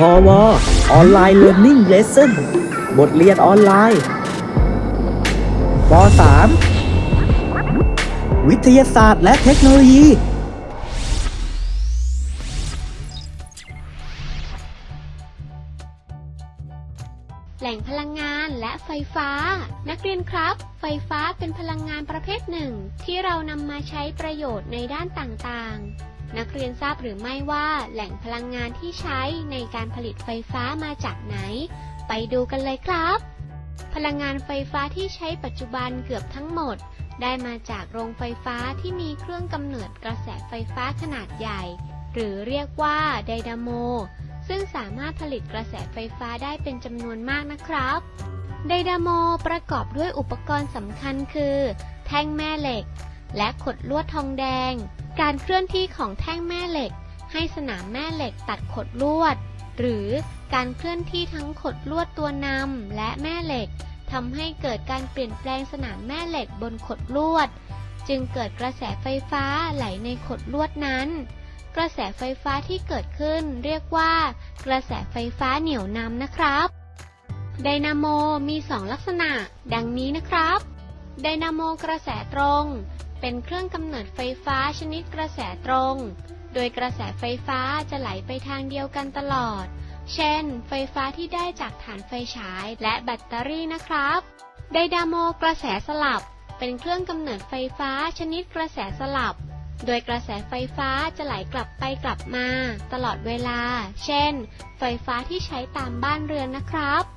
พอวออนไลน์เรียน i ิ g เลสเซ่นบทเรียนออนไลน์ป .3 วิทยาศาสตร์และเทคโนโลยี แหล่งพลังงานและไฟฟ้า นักเรียนครับ ไฟฟ้าเป็นพลังงานประเภทหนึ่ง ที่เรานำมาใช้ประโยชน์ในด้านต่างๆ นักเรียนทราบหรือไม่ว่าแหล่งพลังงานที่ใช้ในการผลิตไฟฟ้ามาจากไหน ไปดูกันเลยครับ พลังงานไฟฟ้าที่ใช้ปัจจุบันเกือบทั้งหมด ได้มาจากโรงไฟฟ้าที่มีเครื่องกำเนิดกระแสไฟฟ้าขนาดใหญ่ หรือเรียกว่าไดนาโม ซึ่งสามารถผลิตกระแสไฟฟ้าได้เป็นจำนวนมากนะครับไดนาโมประกอบด้วยอุปกรณ์สำคัญคือ แท่งแม่เหล็ก และขดลวดทองแดง การเคลื่อนที่ของแท่งแม่เหล็ก ให้สนามแม่เหล็กตัดขดลวด หรือการเคลื่อนที่ทั้งขดลวดตัวนำและแม่เหล็กทำให้เกิดการเปลี่ยนแปลงสนามแม่เหล็กบนขดลวด จึงเกิดกระแสไฟฟ้าไหลในขดลวดนั้น กระแสไฟฟ้าที่เกิดขึ้นเรียกว่า กระแสไฟฟ้าเหนี่ยวนำนะครับไดนาโมมี 2 ลักษณะ ดังนี้นะครับ ไดนาโมกระแสตรง เป็นเครื่องกำเนิดไฟฟ้าชนิดกระแสตรง โดยกระแสไฟฟ้าจะไหลไปทางเดียวกันตลอด เช่น ไฟฟ้าที่ได้จากฐานไฟฉายและแบตเตอรี่นะครับไดนาโมกระแสสลับ เป็นเครื่องกำเนิดไฟฟ้าชนิดกระแสสลับ โดยกระแสไฟฟ้าจะไหลกลับไปกลับมา ตลอดเวลา เช่น ไฟฟ้าที่ใช้ตามบ้านเรือนนะครับ